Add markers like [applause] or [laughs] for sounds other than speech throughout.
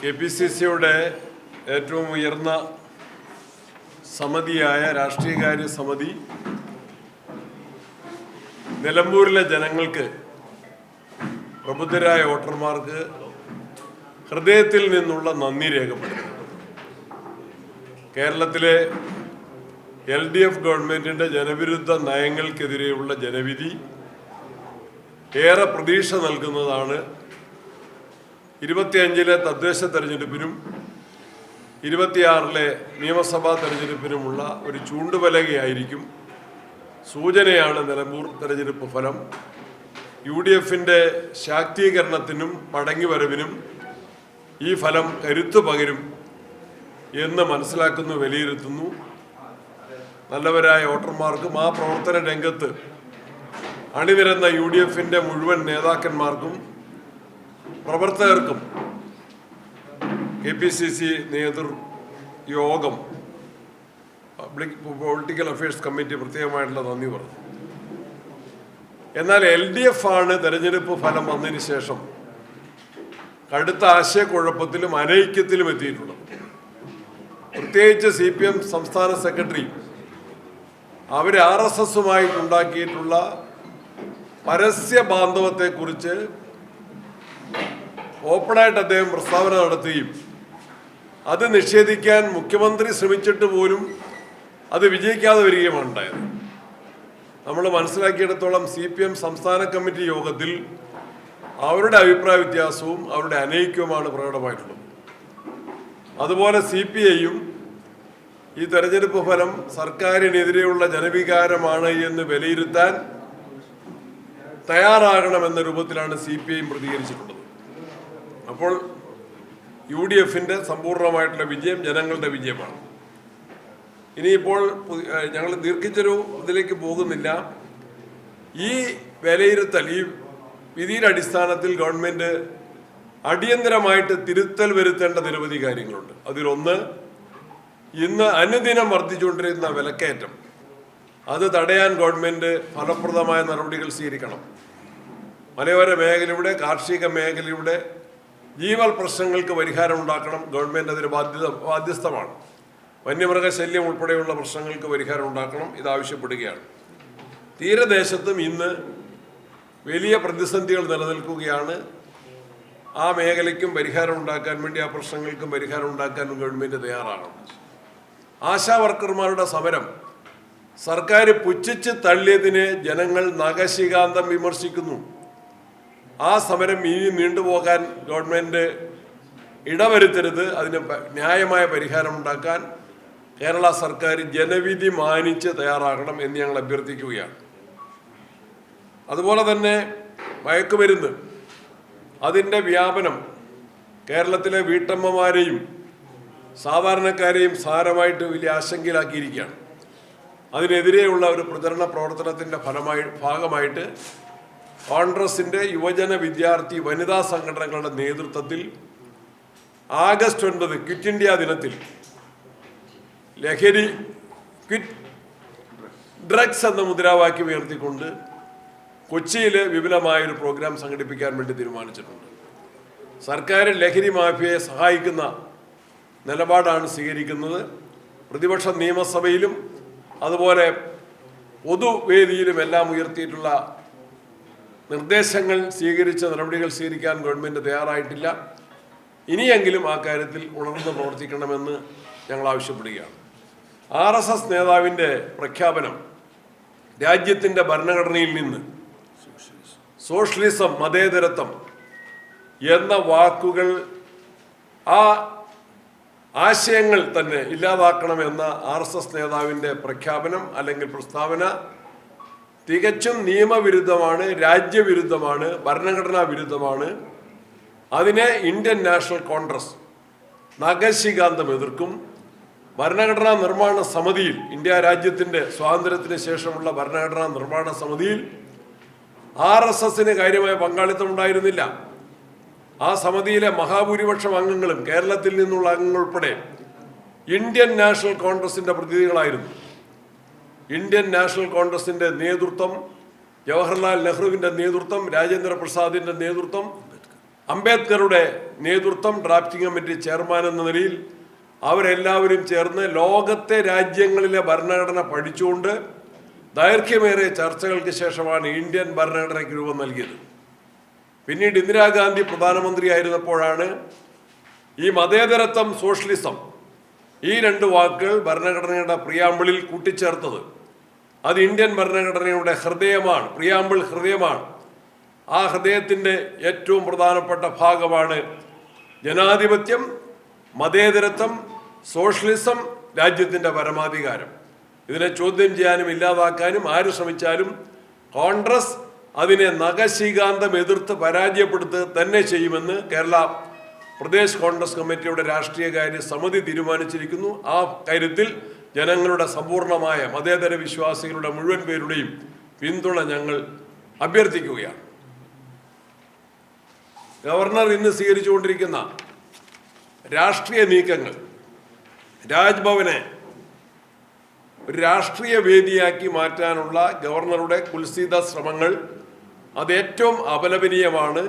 K P C സിയുടെ ഏറ്റവും ഉയർന്ന സമിതിയായ രാഷ്ട്രീയകാര്യ സമിതി നിലമ്പൂരിലെ ജനങ്ങൾക്ക് പ്രബുദ്ധരായ വോട്ടർമാർക്ക് ഹൃദയത്തിൽ നിന്നുള്ള നന്ദി രേഖപ്പെടുത്തുന്നു. കേരളത്തിലെ എൽ ഡി എഫ് ഗവൺമെന്റിന്റെ ജനവിരുദ്ധ നയങ്ങൾക്കെതിരെയുള്ള ജനവിധി ഏറെ പ്രതീക്ഷ നൽകുന്നതാണ് ഇരുപത്തിയഞ്ചിലെ തദ്ദേശ തെരഞ്ഞെടുപ്പിനും ഇരുപത്തിയാറിലെ നിയമസഭാ തെരഞ്ഞെടുപ്പിനുമുള്ള ഒരു ചൂണ്ടുപലകയായിരിക്കും സൂചനയാണ് നിലമ്പൂർ തെരഞ്ഞെടുപ്പ് ഫലം. യു ഡി എഫിന്റെ ശാക്തീകരണത്തിനും മടങ്ങിവരവിനും ഈ ഫലം കരുത്തു പകരും എന്ന് മനസ്സിലാക്കുന്നു വിലയിരുത്തുന്നു. നല്ലവരായ വോട്ടർമാർക്കും ആ പ്രവർത്തന രംഗത്ത് അണിനിരന്ന യു ഡി എഫിന്റെ മുഴുവൻ നേതാക്കന്മാർക്കും പ്രവർത്തകർക്കും കെ പി സി സി നേതൃ യോഗം പബ്ലിക് പൊളിറ്റിക്കൽ അഫയേഴ്സ് കമ്മിറ്റി പ്രത്യേകമായിട്ടുള്ള നന്ദി പറഞ്ഞു. എന്നാൽ എൽ ഡി എഫ് ആണ് തെരഞ്ഞെടുപ്പ് ഫലം വന്നതിന് ശേഷം കടുത്ത ആശയക്കുഴപ്പത്തിലും അനൈക്യത്തിലും എത്തിയിട്ടുള്ളത്. പ്രത്യേകിച്ച് സി പി എം സംസ്ഥാന സെക്രട്ടറി അവർ ആർ എസ് എസുമായിട്ടുണ്ടാക്കിയിട്ടുള്ള പരസ്യ ബാന്ധവത്തെക്കുറിച്ച് ഓപ്പണായിട്ട് അദ്ദേഹം പ്രസ്താവന നടത്തുകയും അത് നിഷേധിക്കാൻ മുഖ്യമന്ത്രി ശ്രമിച്ചിട്ട് പോലും അത് വിജയിക്കാതെ വരികയുമാണ് ഉണ്ടായത്. നമ്മൾ മനസ്സിലാക്കിയിടത്തോളം സി പി എം സംസ്ഥാന കമ്മിറ്റി യോഗത്തിൽ അവരുടെ അഭിപ്രായ വ്യത്യാസവും അവരുടെ അനൈക്യവുമാണ് പ്രകടമായിട്ടുള്ളത്. അതുപോലെ സി പി ഐയും ഈ തെരഞ്ഞെടുപ്പ് ഫലം സർക്കാരിനെതിരെയുള്ള ജനവികാരമാണ് എന്ന് വിലയിരുത്താൻ തയ്യാറാകണമെന്ന രൂപത്തിലാണ് സി പി ഐയും പ്രതികരിച്ചിട്ടുള്ളത്. അപ്പോൾ യു ഡി എഫിന്റെ സമ്പൂർണമായിട്ടുള്ള വിജയം ജനങ്ങളുടെ വിജയമാണ്. ഇനിയിപ്പോൾ ഞങ്ങൾ ദീർഘിച്ചൊരു ഇതിലേക്ക് പോകുന്നില്ല. ഈ വിലയിരുത്തൽ ഈ വിധിയുടെ അടിസ്ഥാനത്തിൽ ഗവൺമെന്റ് അടിയന്തരമായിട്ട് തിരുത്തൽ വരുത്തേണ്ട നിരവധി കാര്യങ്ങളുണ്ട്. അതിലൊന്ന് ഇന്ന് അനുദിനം വർദ്ധിച്ചുകൊണ്ടിരുന്ന വിലക്കയറ്റം. അത് തടയാൻ ഗവൺമെന്റ് ഫലപ്രദമായ നടപടികൾ സ്വീകരിക്കണം. മലയോര മേഖലയുടെ കാർഷിക മേഖലയുടെ ജീവൽ പ്രശ്നങ്ങൾക്ക് പരിഹാരം ഉണ്ടാക്കണം. ഗവൺമെന്റ് അതിന് ബാധ്യത ബാധ്യസ്ഥമാണ്. വന്യമൃഗശല്യം ഉൾപ്പെടെയുള്ള പ്രശ്നങ്ങൾക്ക് പരിഹാരം ഉണ്ടാക്കണം. ഇതാവശ്യപ്പെടുകയാണ് തീരദേശത്തും ഇന്ന് വലിയ പ്രതിസന്ധികൾ നിലനിൽക്കുകയാണ്. ആ മേഖലയ്ക്കും പരിഹാരം ഉണ്ടാക്കാൻ വേണ്ടി ആ പ്രശ്നങ്ങൾക്കും പരിഹാരം ഉണ്ടാക്കാനും ഗവൺമെന്റ് തയ്യാറാകണം. ആശാ വർക്കർമാരുടെ സമരം സർക്കാർ പുച്ഛിച്ച് തള്ളിയതിനെ ജനങ്ങൾ നഖശികാന്തം വിമർശിക്കുന്നു. ആ സമരം ഇനി നീണ്ടുപോകാൻ ഗവൺമെന്റ് ഇടവരുത്തരുത്. അതിന് ന്യായമായ പരിഹാരം ഉണ്ടാക്കാൻ കേരള സർക്കാർ ജനവിധി മാനിച്ച് തയ്യാറാകണം എന്ന് ഞങ്ങൾ അഭ്യർത്ഥിക്കുകയാണ്. അതുപോലെ തന്നെ മയക്കുമരുന്ന്. അതിന്റെ വ്യാപനം കേരളത്തിലെ വീട്ടമ്മമാരെയും സാധാരണക്കാരെയും സാരമായിട്ട് വലിയ ആശങ്കയിലാക്കിയിരിക്കുകയാണ്. അതിനെതിരെയുള്ള ഒരു പ്രചരണ പ്രവർത്തനത്തിന്റെ ഫലമായി ഭാഗമായിട്ട് കോൺഗ്രസിന്റെ യുവജന വിദ്യാർത്ഥി വനിതാ സംഘടനകളുടെ നേതൃത്വത്തിൽ ആഗസ്റ്റ് ഒൻപത് ക്വിറ്റ് ഇന്ത്യ ദിനത്തിൽ ലഹരി ക്വിറ്റ് ഡ്രഗ്സ് എന്ന മുദ്രാവാക്യം ഉയർത്തിക്കൊണ്ട് കൊച്ചിയിൽ വിപുലമായൊരു പ്രോഗ്രാം സംഘടിപ്പിക്കാൻ വേണ്ടി തീരുമാനിച്ചിട്ടുണ്ട്. സർക്കാർ ലഹരി മാഫിയയെ സഹായിക്കുന്ന നിലപാടാണ് സ്വീകരിക്കുന്നത്. പ്രതിപക്ഷ നിയമസഭയിലും അതുപോലെ പൊതുവേദിയിലും എല്ലാം ഉയർത്തിയിട്ടുള്ള നിർദ്ദേശങ്ങൾ സ്വീകരിച്ച നടപടികൾ സ്വീകരിക്കാൻ ഗവൺമെന്റ് തയ്യാറായിട്ടില്ല. ഇനിയെങ്കിലും ആ കാര്യത്തിൽ ഉണർന്ന് പ്രവർത്തിക്കണമെന്ന് ഞങ്ങൾ ആവശ്യപ്പെടുകയാണ്. ആർ എസ് എസ് നേതാവിന്റെ പ്രഖ്യാപനം രാജ്യത്തിന്റെ ഭരണഘടനയിൽ നിന്ന് സോഷ്യലിസം മതേതരത്വം എന്ന വാക്കുകൾ ആ ആശയങ്ങൾ തന്നെ ഇല്ലാതാക്കണമെന്ന ആർ എസ് എസ് നേതാവിന്റെ പ്രഖ്യാപനം അല്ലെങ്കിൽ പ്രസ്താവന തികച്ചും നിയമവിരുദ്ധമാണ് രാജ്യവിരുദ്ധമാണ് ഭരണഘടനാ വിരുദ്ധമാണ്. അതിനെ ഇന്ത്യൻ നാഷണൽ കോൺഗ്രസ് നഗശികാന്തം എതിർക്കും. ഭരണഘടനാ നിർമ്മാണ സമിതിയിൽ ഇന്ത്യ രാജ്യത്തിന്റെ സ്വാതന്ത്ര്യത്തിന് ശേഷമുള്ള ഭരണഘടനാ നിർമ്മാണ സമിതിയിൽ ആർ എസ് എസിന് കാര്യമായ പങ്കാളിത്തം ഉണ്ടായിരുന്നില്ല. ആ സമിതിയിലെ മഹാഭൂരിപക്ഷം അംഗങ്ങളും കേരളത്തിൽ നിന്നുള്ള അംഗങ്ങൾ ഉൾപ്പെടെ ഇന്ത്യൻ നാഷണൽ കോൺഗ്രസിന്റെ പ്രതിനിധികളായിരുന്നു. ഇന്ത്യൻ നാഷണൽ കോൺഗ്രസിന്റെ നേതൃത്വം ജവഹർലാൽ നെഹ്റുവിന്റെ നേതൃത്വം രാജേന്ദ്ര പ്രസാദിന്റെ നേതൃത്വം അംബേദ്കറുടെ നേതൃത്വം ഡ്രാഫ്റ്റിംഗ് കമ്മിറ്റി ചെയർമാൻ എന്ന നിലയിൽ അവരെല്ലാവരും ചേർന്ന് ലോകത്തെ രാജ്യങ്ങളിലെ ഭരണഘടന പഠിച്ചുകൊണ്ട് ദൈർഘ്യമേറിയ ചർച്ചകൾക്ക് ശേഷമാണ് ഇന്ത്യൻ ഭരണഘടനയ്ക്ക് രൂപം നൽകിയത്. പിന്നീട് ഇന്ദിരാഗാന്ധി പ്രധാനമന്ത്രിയായിരുന്നപ്പോഴാണ് ഈ മതേതരത്വം സോഷ്യലിസം ഈ രണ്ട് വാക്കുകൾ ഭരണഘടനയുടെ പ്രിയാമ്പിളിൽ കൂട്ടിച്ചേർത്തത്. അത് ഇന്ത്യൻ ഭരണഘടനയുടെ ഹൃദയമാണ് പ്രിയാമ്പിൾ ഹൃദയമാണ്. ആ ഹൃദയത്തിന്റെ ഏറ്റവും പ്രധാനപ്പെട്ട ഭാഗമാണ് ജനാധിപത്യം മതേതരത്വം സോഷ്യലിസം രാജ്യത്തിന്റെ പരമാധികാരം. ഇതിനെ ചോദ്യം ചെയ്യാനും ഇല്ലാതാക്കാനും ആര് ശ്രമിച്ചാലും കോൺഗ്രസ് അതിനെ നഖശീകാന്തം എതിർത്ത് പരാജയപ്പെടുത്തുക തന്നെ ചെയ്യുമെന്ന് കേരള പ്രദേശ് കോൺഗ്രസ് കമ്മിറ്റിയുടെ രാഷ്ട്രീയകാര്യ സമിതി തീരുമാനിച്ചിരിക്കുന്നു. ആ കാര്യത്തിൽ ജനങ്ങളുടെ സമ്പൂർണമായ മതേതര വിശ്വാസികളുടെ മുഴുവൻ പേരുടെയും പിന്തുണ ഞങ്ങൾ അഭ്യർത്ഥിക്കുകയാണ്. ഗവർണർ ഇന്ന് സ്വീകരിച്ചുകൊണ്ടിരിക്കുന്ന രാഷ്ട്രീയ നീക്കങ്ങൾ രാജ്ഭവനെ ഒരു രാഷ്ട്രീയ വേദിയാക്കി മാറ്റാനുള്ള ഗവർണറുടെ കുൽസിത ശ്രമങ്ങൾ അത് ഏറ്റവും അപലപനീയമാണ്.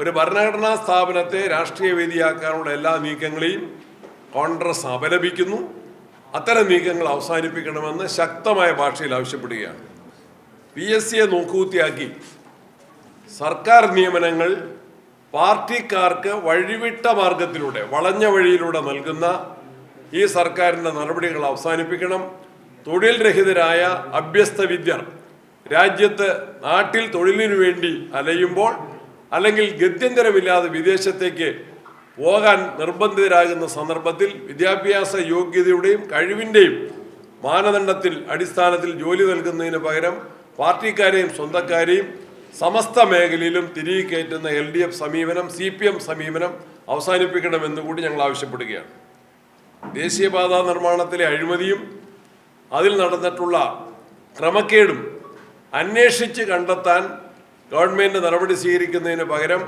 ഒരു ഭരണഘടനാ സ്ഥാപനത്തെ രാഷ്ട്രീയ വേദിയാക്കാനുള്ള എല്ലാ നീക്കങ്ങളെയും കോൺഗ്രസ് അപലപിക്കുന്നു. അത്തരം നീക്കങ്ങൾ അവസാനിപ്പിക്കണമെന്ന് ശക്തമായ ഭാഷയിൽ ആവശ്യപ്പെടുകയാണ്. പി എസ് സിയെ നോക്കുകുത്തിയാക്കി സർക്കാർ നിയമനങ്ങൾ പാർട്ടിക്കാർക്ക് വഴിവിട്ട മാർഗത്തിലൂടെ വളഞ്ഞ വഴിയിലൂടെ നൽകുന്ന ഈ സർക്കാരിന്റെ നടപടികൾ അവസാനിപ്പിക്കണം. തൊഴിൽ രഹിതരായ അഭ്യസ്ത വിദ്യർ രാജ്യത്ത് നാട്ടിൽ തൊഴിലിനു വേണ്ടി അലയുമ്പോൾ അല്ലെങ്കിൽ ഗത്യന്തരമില്ലാതെ വിദേശത്തേക്ക് പോകാൻ നിർബന്ധിതരാകുന്ന സന്ദർഭത്തിൽ വിദ്യാഭ്യാസ യോഗ്യതയുടെയും കഴിവിന്റെയും മാനദണ്ഡത്തിൽ അടിസ്ഥാനത്തിൽ ജോലി നൽകുന്നതിന് പകരം പാർട്ടിക്കാരെയും സ്വന്തക്കാരെയും സമസ്ത മേഖലയിലും തിരികെ കയറ്റുന്ന എൽ ഡി എഫ് സമീപനം സി പി എം സമീപനം അവസാനിപ്പിക്കണമെന്ന് കൂടി ഞങ്ങൾ ആവശ്യപ്പെടുകയാണ്. ദേശീയപാതാ നിർമ്മാണത്തിലെ അഴിമതിയും അതിൽ നടന്നിട്ടുള്ള ക്രമക്കേടും അന്വേഷിച്ച് കണ്ടെത്താൻ ഗവൺമെന്റ് നടപടി സ്വീകരിക്കുന്നതിന് പകരം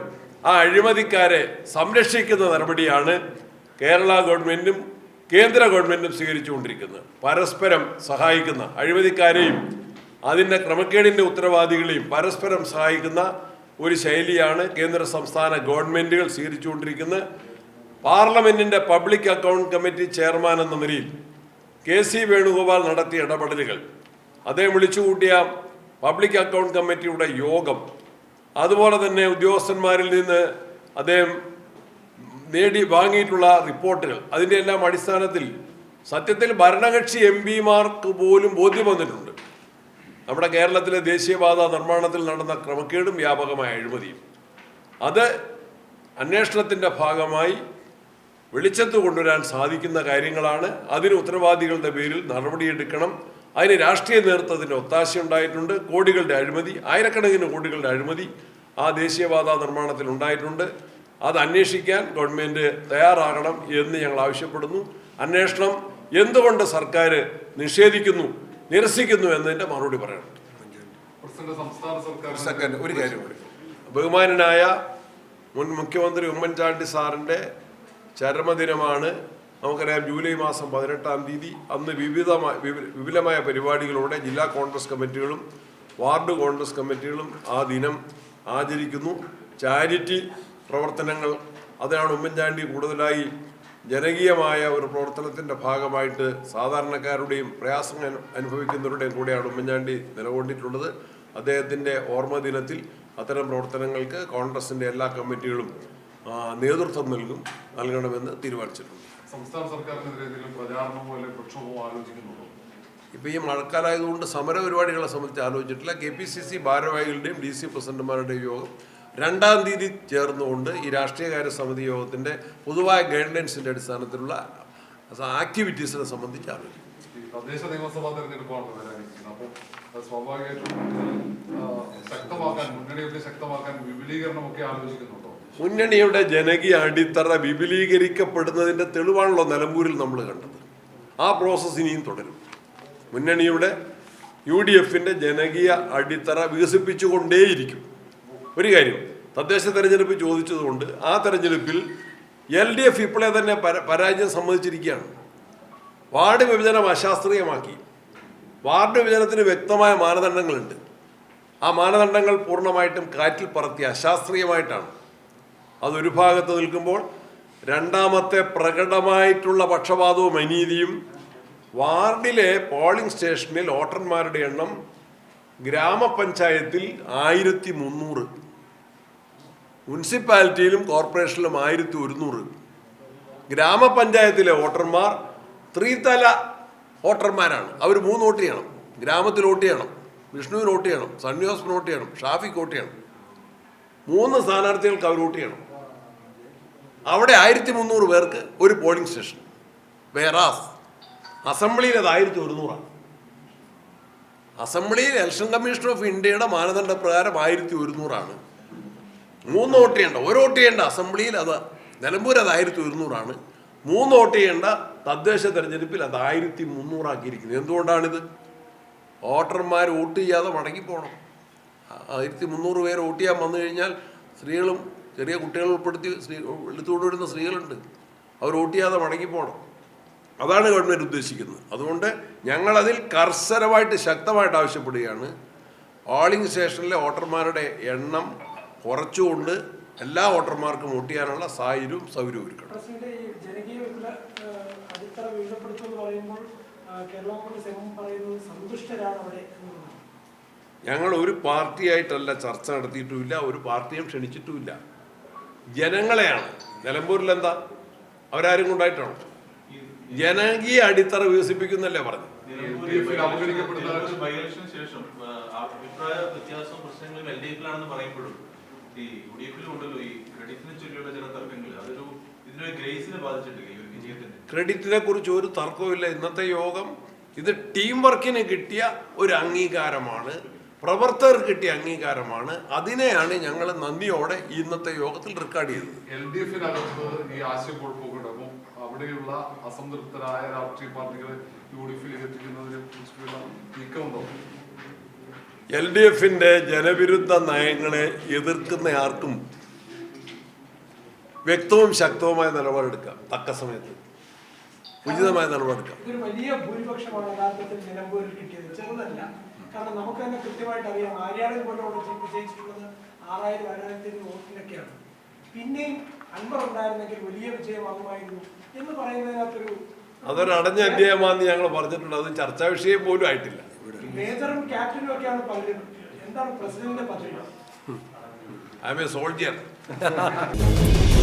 ആ അഴിമതിക്കാരെ സംരക്ഷിക്കുന്ന നടപടിയാണ് കേരള ഗവൺമെന്റും കേന്ദ്ര ഗവൺമെന്റും സ്വീകരിച്ചുകൊണ്ടിരിക്കുന്നത്. പരസ്പരം സഹായിക്കുന്ന അഴിമതിക്കാരെയും അതിന്റെ ക്രമക്കേടിന്റെ ഉത്തരവാദികളെയും പരസ്പരം സഹായിക്കുന്ന ഒരു ശൈലിയാണ് കേന്ദ്ര സംസ്ഥാന ഗവൺമെന്റുകൾ സ്വീകരിച്ചുകൊണ്ടിരിക്കുന്നത്. പാർലമെന്റിന്റെ പബ്ലിക് അക്കൗണ്ട് കമ്മിറ്റി ചെയർമാൻ എന്ന നിലയിൽ കെ സി വേണുഗോപാൽ നടത്തിയ ഇടപെടലുകൾ. അദ്ദേഹം വിളിച്ചുകൂട്ടിയ പബ്ലിക് അക്കൗണ്ട് കമ്മിറ്റിയുടെ യോഗം. അതുപോലെ തന്നെ ഉദ്യോഗസ്ഥന്മാരിൽ നിന്ന് അദ്ദേഹം നേടി വാങ്ങിയിട്ടുള്ള റിപ്പോർട്ടുകൾ. അതിന്റെ എല്ലാം അടിസ്ഥാനത്തിൽ സത്യത്തിൽ ഭരണകക്ഷി എം പിമാർക്ക് പോലും ബോധ്യം വന്നിട്ടുണ്ട്. നമ്മുടെ കേരളത്തിലെ ദേശീയപാത നിർമ്മാണത്തിൽ നടന്ന ക്രമക്കേടും വ്യാപകമായ അഴിമതിയും. അത് അന്വേഷണത്തിന്റെ ഭാഗമായി വെളിച്ചത്ത് കൊണ്ടുവരാൻ സാധിക്കുന്ന കാര്യങ്ങളാണ്. അതിന് ഉത്തരവാദികളുടെ പേരിൽ നടപടിയെടുക്കണം. അതിന് രാഷ്ട്രീയ നേതൃത്വത്തിന് ഒത്താശ ഉണ്ടായിട്ടുണ്ട്. കോടികളുടെ അഴിമതി ആയിരക്കണക്കിന് കോടികളുടെ അഴിമതി ആ ദേശീയപാത നിർമ്മാണത്തിൽ ഉണ്ടായിട്ടുണ്ട്. അത് അന്വേഷിക്കാൻ ഗവൺമെന്റ് തയ്യാറാകണം എന്ന് ഞങ്ങൾ ആവശ്യപ്പെടുന്നു. അന്വേഷണം എന്തുകൊണ്ട് സർക്കാർ നിഷേധിക്കുന്നു നിരസിക്കുന്നു എന്നതിന്റെ മറുപടി പറയണം. ഒരു കാര്യം കൂടി. ബഹുമാനനായ മുൻ മുഖ്യമന്ത്രി ഉമ്മൻചാണ്ടി സാറിന്റെ ചരമദിനമാണ് നമുക്കറിയാം ജൂലൈ മാസം പതിനെട്ടാം തീയതി അന്ന് വിവിധമായ വിപുലമായ പരിപാടികളോടെ ജില്ലാ കോൺഗ്രസ് കമ്മിറ്റികളും വാർഡ് കോൺഗ്രസ് കമ്മിറ്റികളും ആ ദിനം ആചരിക്കുന്നു. ചാരിറ്റി പ്രവർത്തനങ്ങൾ അതിനാണ് ഉമ്മൻചാണ്ടി കൂടുതലായി ജനകീയമായ ഒരു പ്രവർത്തനത്തിന്റെ ഭാഗമായിട്ട് സാധാരണക്കാരുടെയും പ്രയാസങ്ങൾ അനു- അനുഭവിക്കുന്നവരുടെയും കൂടെയാണ് ഉമ്മൻചാണ്ടി നിലകൊണ്ടിട്ടുള്ളത്. അദ്ദേഹത്തിന്റെ ഓർമ്മ ദിനത്തിൽ അത്തരം പ്രവർത്തനങ്ങൾക്ക് കോൺഗ്രസിന്റെ എല്ലാ കമ്മിറ്റികളും നേതൃത്വം നൽകും നൽകണമെന്ന് തീരുമാനിച്ചിട്ടുണ്ട്. സംസ്ഥാന സർക്കാരിനെതിരെ എന്തെങ്കിലും പ്രചാരണമോ അല്ലെങ്കിൽ പ്രക്ഷോഭമോ ആലോചിക്കുന്നുണ്ടോ? ഇപ്പോൾ ഈ മഴക്കാലമായതുകൊണ്ട് സമര പരിപാടികളെ സംബന്ധിച്ച് ആലോചിച്ചിട്ടില്ല. കെ പി സി സി ഭാരവാഹികളുടെയും ഡി സി പ്രസിഡന്റുമാരുടെയും യോഗം രണ്ടാം തീയതി ചേർന്നുകൊണ്ട് ഈ രാഷ്ട്രീയകാര്യ സമിതി യോഗത്തിന്റെ പൊതുവായ ഗൈഡ്ലൈൻസിന്റെ അടിസ്ഥാനത്തിലുള്ള ആക്ടിവിറ്റീസിനെ സംബന്ധിച്ച് ആലോചിക്കും. തദ്ദേശ നിയമസഭാ തെരഞ്ഞെടുപ്പാണ് വരാനിരിക്കുന്നത്. അപ്പോൾ സ്വാഭാവികമായിട്ടും ശക്തമാക്കാൻ മുന്നണിയൊക്കെ ശക്തമാക്കാൻ വിപുലീകരണമൊക്കെ ആലോചിക്കുന്നുണ്ടോ. മുന്നണിയുടെ ജനകീയ അടിത്തറ വിപുലീകരിക്കപ്പെടുന്നതിന്റെ തെളിവാണല്ലോ നിലമ്പൂരിൽ നമ്മൾ കണ്ടത്. ആ പ്രോസസ്സ് ഇനിയും തുടരും. മുന്നണിയുടെ യു ഡി എഫിന്റെ ജനകീയ അടിത്തറ വികസിപ്പിച്ചുകൊണ്ടേയിരിക്കും. ഒരു കാര്യം തദ്ദേശ തെരഞ്ഞെടുപ്പ് ചോദിച്ചതുകൊണ്ട് ആ തെരഞ്ഞെടുപ്പിൽ എൽ ഡി എഫ് ഇപ്പോഴേ തന്നെ പര- പരാജയം സമ്മതിച്ചിരിക്കുകയാണ്. വാർഡ് വിഭജനം അശാസ്ത്രീയമാക്കി. വാർഡ് വിഭജനത്തിന് വ്യക്തമായ മാനദണ്ഡങ്ങളുണ്ട്. ആ മാനദണ്ഡങ്ങൾ പൂർണമായിട്ടും കാറ്റിൽ പറത്തി അശാസ്ത്രീയമായിട്ടാണ്. അതൊരു ഭാഗത്ത് നിൽക്കുമ്പോൾ രണ്ടാമത്തെ പ്രകടമായിട്ടുള്ള പക്ഷപാതവും അനീതിയും വാർഡിലെ പോളിംഗ് സ്റ്റേഷനിൽ വോട്ടർമാരുടെ എണ്ണം ഗ്രാമപഞ്ചായത്തിൽ ആയിരത്തി മുന്നൂറ്. മുനിസിപ്പാലിറ്റിയിലും കോർപ്പറേഷനിലും ആയിരത്തി ഒരുന്നൂറ്. ഗ്രാമപഞ്ചായത്തിലെ വോട്ടർമാർ ത്രിതല വോട്ടർമാരാണ്. അവർ മൂന്ന് വോട്ട് ചെയ്യണം. ഗ്രാമത്തിൽ വോട്ട് ചെയ്യണം. വിഷ്ണുവിന് വോട്ട് ചെയ്യണം. സണ്ണിയോസിന് വോട്ട് ചെയ്യണം. ഷാഫിക്ക് വോട്ട് ചെയ്യണം. മൂന്ന് സ്ഥാനാർത്ഥികൾക്ക് അവർ വോട്ട് ചെയ്യണം. അവിടെ ആയിരത്തി മുന്നൂറ് പേർക്ക് ഒരു പോളിംഗ് സ്റ്റേഷൻ. വേറാസ് അസംബ്ലിയിൽ അത് ആയിരത്തി ഒരുന്നൂറാണ് അസംബ്ലിയിൽ ഇലക്ഷൻ കമ്മീഷൻ ഓഫ് ഇന്ത്യയുടെ മാനദണ്ഡ പ്രകാരം ആയിരത്തി ഒരുന്നൂറാണ് മൂന്ന് വോട്ട് ചെയ്യേണ്ട ഒരു വോട്ട് ചെയ്യേണ്ട അസംബ്ലിയിൽ അത് നിലമ്പൂർ അത് ആയിരത്തി ഒരുന്നൂറാണ് മൂന്ന് വോട്ട് ചെയ്യേണ്ട തദ്ദേശ തെരഞ്ഞെടുപ്പിൽ അത് ആയിരത്തി മുന്നൂറാക്കിയിരിക്കുന്നത് എന്തുകൊണ്ടാണിത്? വോട്ടർമാർ വോട്ട് ചെയ്യാതെ മടങ്ങിപ്പോണം. ആയിരത്തി മുന്നൂറ് പേര് വോട്ട് ചെയ്യാൻ വന്നു കഴിഞ്ഞാൽ സ്ത്രീകളും ചെറിയ കുട്ടികൾ ഉൾപ്പെടുത്തി സ്ത്രീ എടുത്തുകൊണ്ട് വരുന്ന സ്ത്രീകളുണ്ട്. അവർ വോട്ട് ചെയ്യാതെ മടങ്ങിപ്പോണം അതാണ് ഗവൺമെന്റ് ഉദ്ദേശിക്കുന്നത്. അതുകൊണ്ട് ഞങ്ങളതിൽ കർശനമായിട്ട് ശക്തമായിട്ട് ആവശ്യപ്പെടുകയാണ്. പോളിംഗ് സ്റ്റേഷനിലെ വോട്ടർമാരുടെ എണ്ണം കുറച്ചുകൊണ്ട് എല്ലാ വോട്ടർമാർക്കും വോട്ട് ചെയ്യാനുള്ള സാഹചര്യവും സൗകര്യവും ഒരുക്കണം. കേരള കോൺഗ്രസ് പറയുന്നത് അവിടെ ഞങ്ങൾ ഒരു പാർട്ടിയായിട്ടല്ല ചർച്ച നടത്തിയിട്ടുമില്ല ഒരു പാർട്ടിയും ക്ഷണിച്ചിട്ടുമില്ല. ജനങ്ങളെയാണ്. നിലമ്പൂരിൽ എന്താ അവരാരും കൊണ്ടായിട്ടാണോ? ജനകീയ അടിത്തറ വികസിപ്പിക്കുന്നല്ലേ പറഞ്ഞു ക്രെഡിറ്റിനെ കുറിച്ച് ഒരു തർക്കവുമില്ല. ഇന്നത്തെ യോഗം ഇത് ടീം വർക്കിന് കിട്ടിയ ഒരു അംഗീകാരമാണ്. പ്രവർത്തകർക്ക് കിട്ടിയ അംഗീകാരമാണ്. അതിനെയാണ് ഞങ്ങൾ നന്ദിയോടെ ഇന്നത്തെ യോഗത്തിൽ റെക്കോർഡ് ചെയ്തത്. എൽ ഡി എഫിനകത്ത് ഈ ആശയക്കുഴപ്പമൊക്കെ അപ്പം അവിടെയുള്ള അസംതൃപ്തരായ രാഷ്ട്രീയ പാർട്ടികളെ യു ഡി എഫിലേക്ക് എത്തിക്കുന്നതിനെ കുറിച്ചുള്ള നീക്കമുണ്ടോ എൽ ഡി എഫിന്റെ ജനവിരുദ്ധ നയങ്ങളെ എതിർക്കുന്ന ആർക്കും വ്യക്തവും ശക്തവുമായ നിലപാടെടുക്കാം. തക്ക സമയത്ത്. ഉചിതമായ നിലപാടെടുക്കാം. വലിയ ഭൂരിപക്ഷമാണ് യഥാർത്ഥത്തിൽ നിലമ്പൂരിൽ കിട്ടിയത്. ചെറുതല്ല. കാരണം നമുക്ക് തന്നെ കൃത്യമായിട്ട് അറിയാം. ആര്യാടൻ പോലും അവിടെ ജയി- വിജയിച്ചിട്ടുള്ളത് ആറായിരം ആറായിരത്തി അഞ്ഞൂറ് വോട്ടിനൊക്കെയാണ് പിന്നെയും അൻപർ ഉണ്ടായിരുന്നെങ്കിൽ വലിയ വിജയമാകുമായിരുന്നു എന്ന് പറയുന്നതിനകത്തൊരു അതൊരു അടഞ്ഞ അധ്യായമാണെന്ന് ഞങ്ങൾ പറഞ്ഞിട്ടുണ്ട്. അത് ചർച്ചാ വിഷയം പോലും ആയിട്ടില്ല. മേജറും ക്യാപ്റ്റനും ഒക്കെയാണ് പലരും എന്താണ് പ്രസിഡന്റിന്റെ പദ്ധതി ഐ എം എ സോൾജിയർ. [laughs]